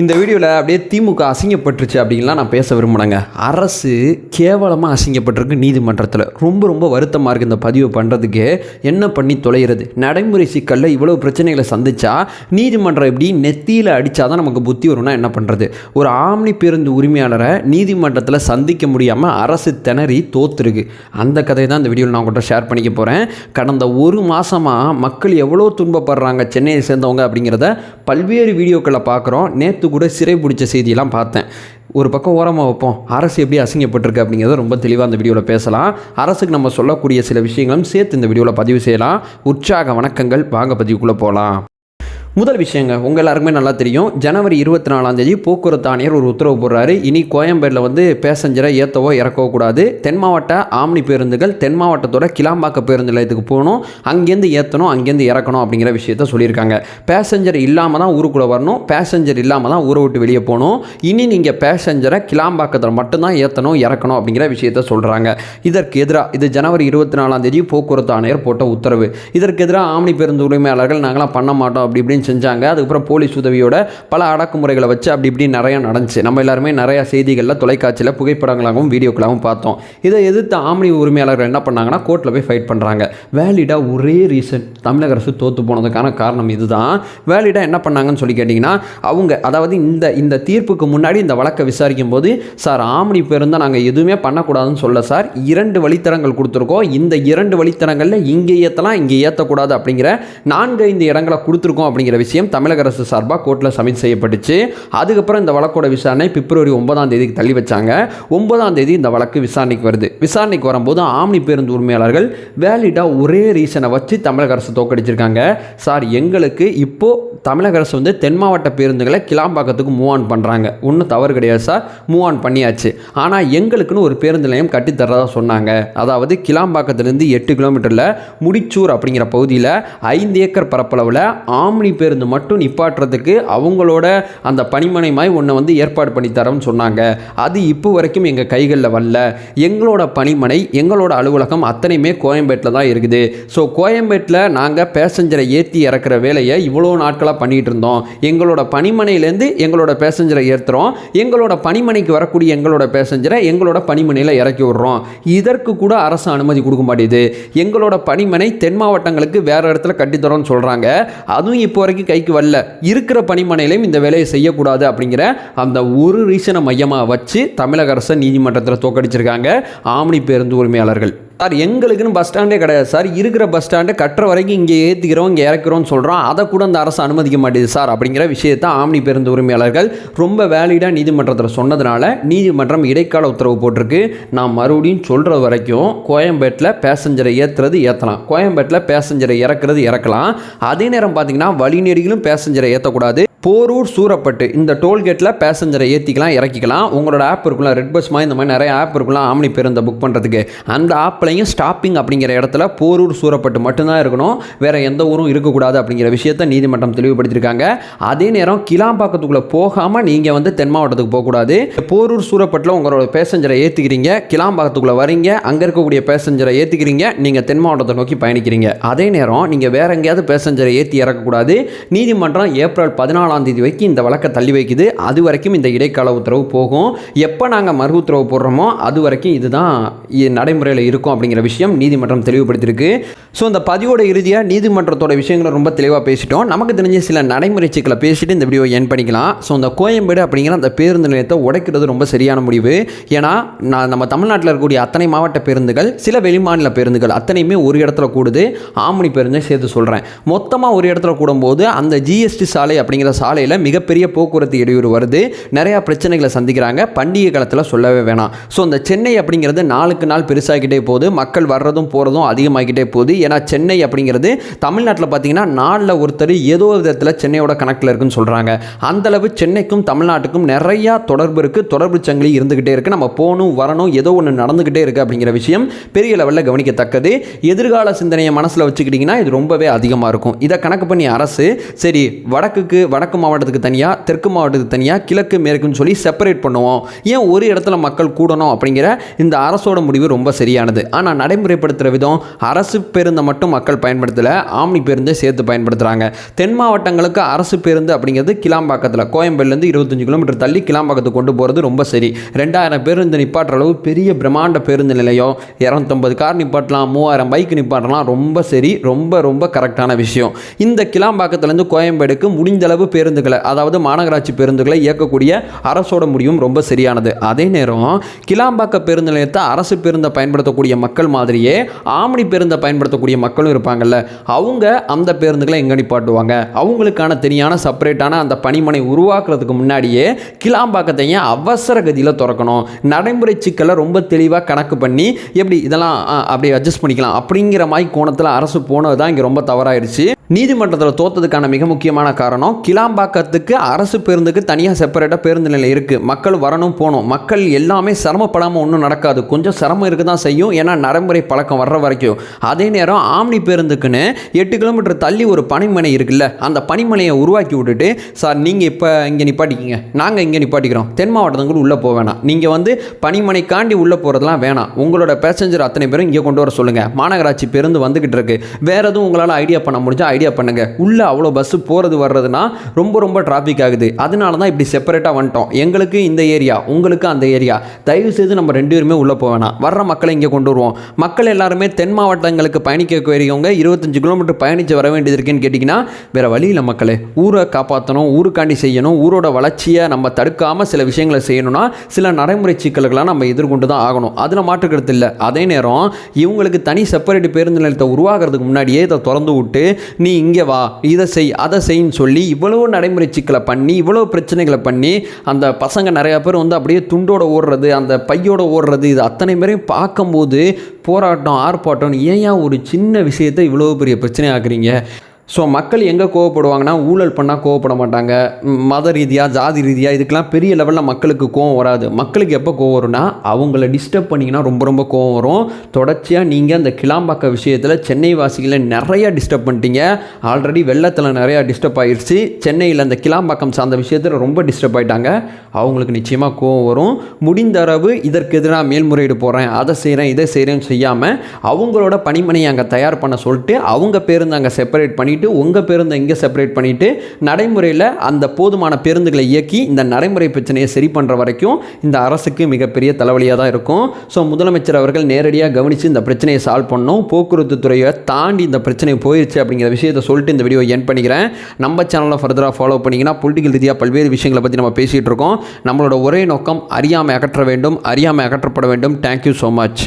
இந்த வீடியோவில் அப்படியே திமுக அசிங்கப்பட்டுருச்சு அப்படின்லாம் நான் பேச விரும்புனேங்க அரசு கேவலமாக அசிங்கப்பட்டிருக்கு நீதிமன்றத்தில். ரொம்ப ரொம்ப வருத்தமாக இருக்குது இந்த பதிவு பண்ணுறதுக்கு என்ன பண்ணி தொலைகிறது? நடைமுறை சிக்கலில் இவ்வளோ பிரச்சனைகளை சந்திச்சா நீதிமன்றம் எப்படி நெத்தியில் அடித்தா தான் நமக்கு புத்தி வரும்னா என்ன பண்ணுறது ஒரு ஆம்னி பேருந்து உரிமையாளரை நீதிமன்றத்தில் சந்திக்க முடியாமல் அரசு திணறி தோத்துருக்கு. அந்த கதையை தான் இந்த வீடியோவில் நான் உங்கள்கிட்ட ஷேர் பண்ணிக்க போகிறேன் கடந்த ஒரு மாதமாக மக்கள் எவ்வளோ துன்பப்படுறாங்க சென்னையை சேர்ந்தவங்க அப்படிங்கிறத பல்வேறு வீடியோக்களை பார்க்குறோம். நேற்று கூட சிறை பிடிச்ச செய்தியெல்லாம் பார்த்தேன். ஒரு பக்கம் ஓரமாக வைப்போம். அரசு எப்படி அசிங்கப்பட்டிருக்கு அப்படிங்கிறத ரொம்ப தெளிவாக அந்த வீடியோவில் பேசலாம். அரசுக்கு நம்ம சொல்லக்கூடிய சில விஷயங்களும் சேர்த்து இந்த வீடியோவில் பதிவு செய்யலாம். உற்சாக வணக்கங்கள். வாங்க பதிவுக்குள்ளே போகலாம் முதல் விஷயங்க உங்கள் எல்லாருக்குமே நல்லா தெரியும். ஜனவரி இருபத்தி நாலாம் தேதி போக்குவரத்து ஆணையர் ஒரு உத்தரவு போடுறாரு. இனி கோயம்பேடில் வந்து பேசஞ்சரை ஏற்றவோ இறக்கவோ கூடாது. தென் மாவட்ட ஆம்னி பேருந்துகள் தென் மாவட்டத்தோட கிளாம்பாக்க பேருந்து நிலையத்துக்கு போகணும். அங்கேருந்து ஏற்றணும் அங்கேருந்து இறக்கணும் அப்படிங்கிற விஷயத்த சொல்லியிருக்காங்க. பேசஞ்சர் இல்லாமல் தான் ஊருக்குள்ளே வரணும். பேசஞ்சர் இல்லாமல் தான் ஊரை விட்டு வெளியே போகணும். இனி நீங்கள் பேசஞ்சரை கிளாம்பாக்கத்தில் மட்டும்தான் ஏற்றணும் இறக்கணும் அப்படிங்கிற விஷயத்த சொல்கிறாங்க இதற்கு எதிராக இது ஜனவரி இருபத்தி நாலாம் தேதி போக்குவரத்து ஆணையர் போட்ட உத்தரவு. இதற்கு எதிராக ஆம்னி பேருந்து உரிமையாளர்கள் நாங்களாம் பண்ண மாட்டோம் அப்படி இப்படின்னு செஞ்சாங்க. அதுக்கப்புறம் போலீஸ் உதவியோட பல அடக்குமுறைகளை வச்சு அப்படி இப்படி நிறைய நடந்துச்சு. நம்ம எல்லாருமே நிறைய செய்திகளில் தொலைக்காட்சியில் புகைப்படங்களாகவும் வீடியோக்களாகவும் பார்த்தோம். இதை எதிர்த்து ஆம்னி உரிமையாளர்கள் என்ன பண்ணாங்கன்னா கோர்ட்டில் போய் ஃபைட் பண்ணுறாங்க வேலிடாக ஒரே ரீசன் தமிழக அரசு தோற்று போனதுக்கான காரணம் இதுதான். வேலிடாக என்ன பண்ணாங்கன்னு சொல்லி கேட்டிங்கன்னா அவங்க அதாவது இந்த இந்த தீர்ப்புக்கு முன்னாடி இந்த வழக்கை விசாரிக்கும் போது சார் ஆம்னி பேருந்தை நாங்கள் எதுவுமே பண்ணக்கூடாதுன்னு சொல்ல சார். இரண்டு வழித்தடங்கள் கொடுத்துருக்கோம். இந்த இரண்டு வழித்தடங்களில் இங்கே ஏற்றலாம் இங்கே ஏற்றக்கூடாது அப்படிங்கிற நான்கு ஐந்து இடங்களை கொடுத்துருக்கோம் அப்படிங்கிற விஷயம் தமிழக அரசு சார்பாக கோர்ட்டில் சப்மிட் செய்யப்பட்டுச்சு. அதுக்கப்புறம் இந்த வழக்கோட விசாரணை பிப்ரவரி ஒன்பதாம் தேதிக்கு தள்ளி வச்சாங்க. ஒன்பதாம் தேதி இந்த வழக்கு விசாரணைக்கு வருது. விசாரணைக்கு வரும்போது ஆம்னி பேருந்து உரிமையாளர்கள் வேலிடாக ஒரே ரீசனை வச்சு தமிழக அரசு தோக்கடிச்சிருக்காங்க சார் எங்களுக்கு இப்போது தமிழக அரசு வந்து தென் மாவட்ட பேருந்துகளை கிளாம்பாக்கத்துக்கு மூவ் ஆன் பண்ணுறாங்க ஒன்றும் தவறு கிடையாது சார். மூவ் ஆன் பண்ணியாச்சு. ஆனால் எங்களுக்குன்னு ஒரு பேருந்து நிலையம் கட்டித்தரதா சொன்னாங்க. அதாவது கிளாம்பாக்கத்துலேருந்து எட்டு கிலோமீட்டரில் முடிச்சூர் அப்படிங்கிற பகுதியில் ஐந்து ஏக்கர் பரப்பளவில் ஆம்னி பேருந்து மட்டும் நிப்பாட்டுறதுக்கு அவங்களோட அந்த பணிமனை மாதிரி ஒன்றை வந்து ஏற்பாடு பண்ணி தரோம்னு சொன்னாங்க. அது இப்போ வரைக்கும் எங்கள் கைகளில் வரல. எங்களோட பணிமனை எங்களோட அலுவலகம் அத்தனையுமே கோயம்பேட்டில் தான் இருக்குது. ஸோ கோயம்பேட்டில் நாங்கள் பேசஞ்சரை ஏற்றி இறக்குற வேலையை இவ்வளோ நாட்களாக பண்ணிகிட்டு இருந்தோம். எங்களோட பணிமனையிலேருந்து எங்களோட பேசஞ்சரை ஏற்றுறோம் எங்களோட பணிமனைக்கு வரக்கூடிய எங்களோட பேசஞ்சரை எங்களோட பணிமனையில் இறக்கி விடுறோம். இதற்கு கூட அரசு அனுமதி கொடுக்க மாட்டேது. எங்களோட பணிமனை தென் மாவட்டங்களுக்கு வேறு இடத்துல கட்டித்தரோம்னு சொல்கிறாங்க அதுவும் இப்போ வரைக்கும் கைக்கு வரல. இருக்கிற பணிமனையிலையும் இந்த வேலையை செய்யக்கூடாது அப்படிங்கிற அந்த ஒரு ரீசனை மையமாக வச்சு தமிழக அரசை நீதிமன்றத்தில் தோக்கடிச்சிருக்காங்க ஆம்னி பேருந்து உரிமையாளர்கள். சார் எங்களுக்குன்னு பஸ் ஸ்டாண்டே கிடையாது. சார் இருக்கிற பஸ் ஸ்டாண்டை கட்டுற வரைக்கும் இங்கே ஏற்றிக்கிறோம் இங்கே இறக்கிறோம்னு சொல்கிறோம் அதை கூட அந்த அரசு அனுமதிக்க மாட்டேது சார் அப்படிங்கிற விஷயத்தை ஆம்னி பேருந்து உரிமையாளர்கள் ரொம்ப வேலிடாக நீதிமன்றத்தில் சொன்னதுனால நீதிமன்றம் இடைக்கால உத்தரவு போட்டிருக்கு. நான் மறுபடியும் சொல்கிற வரைக்கும் கோயம்பேட்டில் பேசஞ்சரை ஏற்றுறது ஏற்றலாம் கோயம்பேட்டில் பேசஞ்சரை இறக்குறது இறக்கலாம். அதே நேரம் பார்த்தீங்கன்னா வழிநெறிகளும் பேசஞ்சரை ஏற்றக்கூடாது போரூர் சூரப்பட்டு இந்த டோல்கேட்டில் பேசஞ்சரை ஏற்றிக்கலாம் இறக்கிக்கலாம். உங்களோட ஆப் இருக்குல்ல ரெட் பஸ் மாதிரி இந்த மாதிரி நிறைய ஆப் இருக்குல்ல ஆம்னி பேருந்தை புக் பண்ணுறதுக்கு அந்த ஆப்லையும் ஸ்டாப்பிங் அப்படிங்கிற இடத்துல போரூர் சூரப்பட்டு மட்டும்தான் இருக்கணும். வேறு எந்த ஊரும் இருக்கக்கூடாது அப்படிங்கிற விஷயத்தை நீதிமன்றம் தெளிவுபடுத்தியிருக்காங்க. அதே நேரம் கிளாம்பாக்கத்துக்குள்ளே போகாமல் நீங்கள் வந்து தென் மாவட்டத்துக்கு போகக்கூடாது. போரூர் சூரப்பட்டில் உங்களோட பேசஞ்சரை ஏற்றிக்கிறீங்க கிளாம்பாக்கத்துக்குள்ளே வரீங்க. அங்கே இருக்கக்கூடிய பேசஞ்சரை ஏற்றிக்கிறீங்க நீங்கள் தென் மாவட்டத்தை நோக்கி பயணிக்கிறீங்க. அதே நேரம் நீங்கள் வேறு எங்கேயாவது பேசஞ்சரை ஏற்றி இறக்கக்கூடாது. நீதிமன்றம் ஏப்ரல் பதினாலாம் தேதி வரைக்கும் இந்த வழக்கை தள்ளி வைக்குது. அது வரைக்கும் இந்த இடைக்கால உத்தரவு போகும். எப்போ நாங்கள் மறு உத்தரவு போடுறோமோ அது வரைக்கும் இதுதான் நடைமுறையில் இருக்கும் அப்படிங்கிற விஷயம் நீதிமன்றம் தெளிவுபடுத்தியிருக்கு. ஸோ இந்த பதிவோட இறுதியாக நீதிமன்றத்தோட விஷயங்களை ரொம்ப தெளிவாக பேசிட்டோம். நமக்கு தெரிஞ்ச சில நடைமுறை சிக்கலை பேசிட்டு இந்த வீடியோ என் பண்ணிக்கலாம். ஸோ இந்த கோயம்பேடு அப்படிங்கிற அந்த பேருந்து நிலையத்தை உடைக்கிறது ரொம்ப சரியான முடிவு. ஏன்னா நான் நம்ம தமிழ்நாட்டில் இருக்கக்கூடிய அத்தனை மாவட்ட பேருந்துகள் சில வெளிமாநில பேருந்துகள் அத்தனையுமே ஒரு இடத்துல கூடுது. ஆமணி பேருந்தை சேர்த்து சொல்கிறேன் மொத்தமாக ஒரு இடத்துல கூடும்போது அந்த ஜிஎஸ்டி சாலை அப்படிங்கிற சாலையில் மிகப்பெரிய போக்குவரத்து இடையூறு வருது. நிறையா பிரச்சனைகளை சந்திக்கிறாங்க. பண்டிகை காலத்தில் சொல்லவே வேணாம். ஸோ இந்த சென்னை அப்படிங்கிறது நாளுக்கு நாள் பெருசாகிக்கிட்டே போகுது. மக்கள் வர்றதும் போகிறதும் அதிகமாகிக்கிட்டே போகுது. ஏன்னா சென்னை அப்படிங்கிறது தமிழ்நாட்டில் பார்த்தீங்கன்னா நாளில் ஒருத்தர் ஏதோ விதத்தில் சென்னையோட கணக்கில் இருக்குன்னு சொல்கிறாங்க அந்தளவு சென்னைக்கும் தமிழ்நாட்டுக்கும் நிறையா தொடர்பு இருக்குது தொடர்பு சங்கிலி இருந்துக்கிட்டே இருக்குது நம்ம போகணும் வரணும் ஏதோ ஒன்று நடந்துக்கிட்டே இருக்குது அப்படிங்கிற விஷயம் பெரிய லெவலில் கவனிக்கத்தக்கது. எதிர்கால சிந்தனையை மனசில் வச்சுக்கிட்டிங்கன்னா இது ரொம்பவே அதிகமாக இருக்கும். இதை கணக்கு பண்ணி அரசு சரி வடக்குக்கு வடக்கு வடக்கு மாவட்டத்துக்கு தனியாக தெற்கு மாவட்டத்துக்கு தனியாக கிழக்கு மேற்குன்னு சொல்லி செப்பரேட் பண்ணுவோம். ஏன் ஒரு இடத்துல மக்கள் கூடணும் அப்படிங்கிற இந்த அரசோட முடிவு ரொம்ப சரியானது. ஆனால் நடைமுறைப்படுத்துகிற விதம் அரசு பேருந்தை மட்டும் மக்கள் பயன்படுத்தலை ஆம்னி பேருந்தை சேர்த்து பயன்படுத்துகிறாங்க தென் மாவட்டங்களுக்கு அரசு பேருந்து அப்படிங்கிறது கிளாம்பாக்கத்தில் கோயம்பேடுலேருந்து இருபத்தஞ்சு கிலோமீட்டர் தள்ளி கிளாம்பாக்கத்துக்கு கொண்டு போகிறது ரொம்ப சரி. ரெண்டாயிரம் பேருந்து நிப்பாட்டுற அளவு பெரிய பிரம்மாண்ட பேருந்து நிலையம் இரநூத்தம்பது கார் நிப்பாட்டலாம் மூவாயிரம் பைக் நிப்பாட்டலாம் ரொம்ப சரி ரொம்ப ரொம்ப கரெக்டான விஷயம். இந்த கிளாம்பாக்கத்துலேருந்து கோயம்பேடுக்கு முடிந்த அளவு பேருந்துகளை அதாவது மாநகராட்சி பேருந்துகளை இயக்கக்கூடிய அரசோட முடிவும் ரொம்ப சரியானது. அதே நேரம் கிளாம்பாக்க பேருந்து நிலையத்தை அரசு பேருந்தை பயன்படுத்தக்கூடிய மக்கள் மாதிரியே ஆமணி பேருந்தை பயன்படுத்தக்கூடிய மக்களும் இருப்பாங்கல்ல. அவங்க அந்த பேருந்துகளை எங்கே நிப்பாட்டுவாங்க? அவங்களுக்கான தனியான செப்பரேட்டான அந்த பணிமனை உருவாக்குறதுக்கு முன்னாடியே கிளாம்பாக்கத்தையும் அவசர கதியில் திறக்கணும்? நடைமுறை சிக்கலை ரொம்ப தெளிவாக கணக்கு பண்ணி எப்படி இதெல்லாம் அப்படியே அட்ஜஸ்ட் பண்ணிக்கலாம் அப்படிங்கிற மாதிரி கோணத்தில் அரசு போனது தான் இங்கே ரொம்ப தவறாயிருச்சு நீதிமன்றத்தில் தோத்ததுக்கான மிக முக்கியமான காரணம் கிளாம்பாக்கத்துக்கு அரசு பேருந்துக்கு தனியாக செப்பரேட்டாக பேருந்து நிலையம் இருக்குது மக்கள் வரணும் போகணும் மக்கள் எல்லாமே சிரமப்படாமல் ஒன்றும் நடக்காது. கொஞ்சம் சிரமம் இருக்க தான் செய்யும். ஏன்னா நடைமுறை பழக்கம் வர்ற வரைக்கும். அதே நேரம் ஆம்னி பேருந்துக்குன்னு எட்டு கிலோமீட்டர் தள்ளி ஒரு பனிமனை இருக்குல்ல அந்த பனிமனையை உருவாக்கி விட்டுட்டு சார் நீங்கள் இப்போ இங்கே நிப்பாட்டிக்கிங்க. நாங்கள் இங்கே நிப்பாட்டிக்கிறோம். தென் மாவட்டத்துக்குள்ள உள்ளே போக வேணாம். நீங்கள் வந்து பனிமனைக்காண்டி உள்ளே போகிறதுலாம் வேணாம். உங்களோட பேசஞ்சர் அத்தனை பேரும் இங்கே கொண்டு வர சொல்லுங்கள் மாநகராட்சி பேருந்து வந்துக்கிட்டு இருக்கு. வேறு எதுவும் உங்களால் ஐடியா பண்ண முடிஞ்சால் ஐடியா பண்ணுங்கள் உள்ளே அவ்வளோ பஸ்ஸு போகிறது வர்றதுனா ரொம்ப ரொம்ப டிராஃபிக் ஆகுது. அதனால தான் இப்படி செப்பரேட்டாக வந்துட்டோம். எங்களுக்கு இந்த ஏரியா உங்களுக்கு அந்த ஏரியா தயவு செய்து நம்ம ரெண்டு பேருமே உள்ளே போக வேணாம். வர்ற மக்களை இங்கே கொண்டு வருவோம். மக்கள் எல்லாருமே தென் மாவட்டங்களுக்கு பயணிக்க வேறியவங்க இருபத்தஞ்சு கிலோமீட்டர் பயணித்து வர வேண்டியது இருக்குன்னு கேட்டிங்கன்னா வேறு வழியில் மக்களே. ஊரை காப்பாற்றணும் ஊருக்காண்டி செய்யணும் ஊரோட வளர்ச்சியை நம்ம தடுக்காமல் சில விஷயங்களை செய்யணும்னா சில நடைமுறை சிக்கல்களை நம்ம எதிர்கொண்டு தான் ஆகணும். அதில் மாற்றுக்கிறது இல்லை. அதே நேரம் இவங்களுக்கு தனி செப்பரேட் பேருந்து நிலையத்தை உருவாகிறதுக்கு முன்னாடியே இதை திறந்து விட்டு நீ இங்கே வா இதை செய் அதை செய்ன்னு சொல்லி இவ்வளோ நடைமுறை சிக்கலை பண்ணி இவ்வளோ பிரச்சனைகளை பண்ணி அந்த பசங்க நிறையா பேர் வந்து அப்படியே துண்டோட ஓடுறது அந்த பையோட ஓடுறது இது அத்தனை பேரையும் பார்க்கும்போது போராட்டம் ஆர்ப்பாட்டம் ஏன் ஒரு சின்ன விஷயத்தை இவ்வளோ பெரிய பிரச்சனை ஆக்குறீங்க ஸோ மக்கள் எங்கே கோவப்படுவாங்கன்னா ஊழல் பண்ணால் கோவப்பட மாட்டாங்க. மத ரீதியாக ஜாதி ரீதியாக இதுக்கெல்லாம் பெரிய லெவலில் மக்களுக்கு கோவம் வராது. மக்களுக்கு எப்போ கோவம் வரும்னா அவங்கள டிஸ்டர்ப் பண்ணிங்கன்னா ரொம்ப ரொம்ப கோவம் வரும். தொடர்ச்சியாக நீங்கள் அந்த கிளாம்பாக்க விஷயத்தில் சென்னை வாசிகளை நிறையா டிஸ்டர்ப் பண்ணிட்டீங்க. ஆல்ரெடி வெள்ளத்தில் நிறையா டிஸ்டர்ப் ஆகிடுச்சு சென்னையில் அந்த கிளாம்பாக்கம் சார்ந்த விஷயத்தில் ரொம்ப டிஸ்டர்ப் ஆகிட்டாங்க அவங்களுக்கு நிச்சயமாக கோவம் வரும். முடிந்த அளவு இதற்கு எதிராக மேல்முறையீடு போகிறேன் அதை செய்கிறேன் இதை செய்கிறேன்னு செய்யாமல் அவங்களோட பணிமனையை அங்கே தயார் பண்ண சொல்லிட்டு அவங்க பேருந்து அங்கே செப்பரேட் பண்ணிவிட்டு உங்கள் பேருந்தை இங்கே செப்பரேட் பண்ணிவிட்டு நடைமுறையில் அந்த போதுமான பேருந்துகளை இயக்கி இந்த நடைமுறை பிரச்சனையை சரி பண்ணுற வரைக்கும் இந்த அரசுக்கு மிகப்பெரிய தலைவலியாக தான் இருக்கும். ஸோ முதலமைச்சர் அவர்கள் நேரடியாக கவனித்து இந்த பிரச்சனையை சால்வ் பண்ணணும். போக்குவரத்து துறையை தாண்டி இந்த பிரச்சனை போயிடுச்சு அப்படிங்கிற விஷயத்தை சொல்லிட்டு இந்த வீடியோ என் பண்ணிக்கிறேன். நம்ம சேனலில் ஃபர்தராக ஃபாலோ பண்ணிங்கன்னா பொலிட்டிக்கல் ரீதியாக பல்வேறு விஷயங்களை பற்றி நம்ம பேசிகிட்டு இருக்கோம். நம்மளோட ஒரே நோக்கம் அறியாமை அகற்ற வேண்டும். அறியாமை அகற்றப்பட வேண்டும். Thank you so much